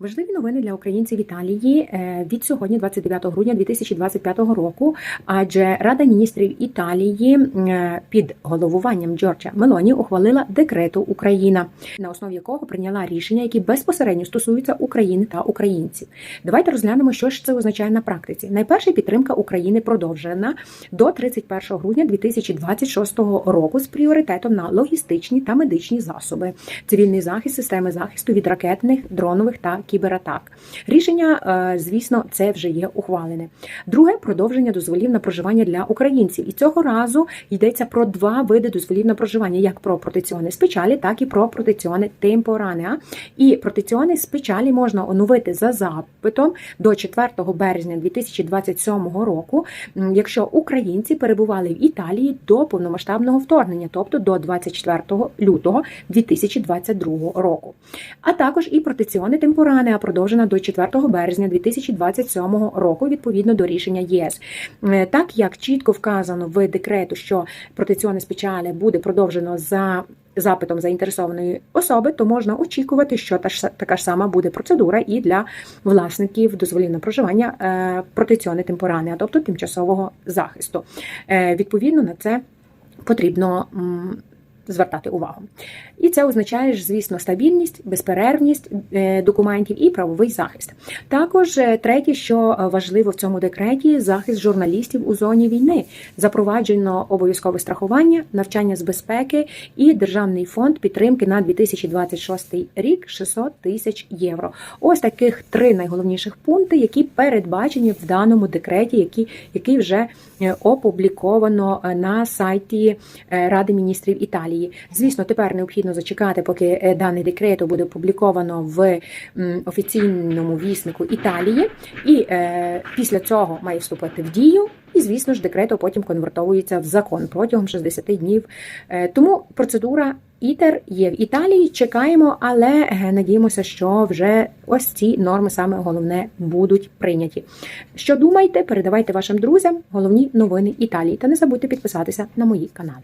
Важливі новини для українців Італії е, від сьогодні, 29 грудня 2025 року. Адже Рада міністрів Італії е, під головуванням Джорджа Мелоні ухвалила декрету Україна, на основі якого прийняла рішення, які безпосередньо стосуються України та українців. Давайте розглянемо, що ж це означає на практиці. Найперше підтримка України продовжена до 31 грудня 2026 року з пріоритетом на логістичні та медичні засоби, цивільний захист, системи захисту від ракетних, дронових та кібератак. Рішення, е, звісно, це вже є ухвалене. Друге продовження дозволів на проживання для українців. І цього разу йдеться про два види дозволів на проживання: як про протеціони спечалі, так і про протеціони темпоранеа. І протеціони спечалі можна оновити за запитом до 4 березня 2027 року, якщо українці перебували в Італії до повномасштабного вторгнення, тобто до 24 лютого 2022 року. А також і протеціони темпоранеа продовжена до 4 березня 2027 року відповідно до рішення єС. Е, Так як чітко вказано в декрету, що протеціони спеціалі буде продовжено за запитом заінтересованої особи, то можна очікувати, що та ж така ж сама буде процедура і для власників дозволів на проживання е, протеціони темпорани, тобто тимчасового захисту. Е, Відповідно на це потрібно. Звертати увагу, і це означає, звісно, стабільність, безперервність е, документів і правовий захист. Також е, третє, що е, важливо в цьому декреті, захист журналістів у зоні війни. Запроваджено обов'язкове страхування, навчання з безпеки і державний фонд підтримки на 2026 рік 600 тисяч євро. Ось таких три найголовніших пункти, які передбачені в даному декреті, які, який вже опубліковано на сайті Ради міністрів Італії. Звісно, тепер необхідно зачекати, поки е, даний декрет буде опубліковано в офіційному віснику Італії, і е, після цього має вступити в дію. І, звісно ж, декрет потім конвертовується в закон протягом 60 днів. Е, Тому процедура ІТЕР є в Італії. Чекаємо, але надіємося, що вже ось ці норми саме головне будуть прийняті. Що думаєте, передавайте вашим друзям головні новини Італії та не забудьте підписатися на мої канали.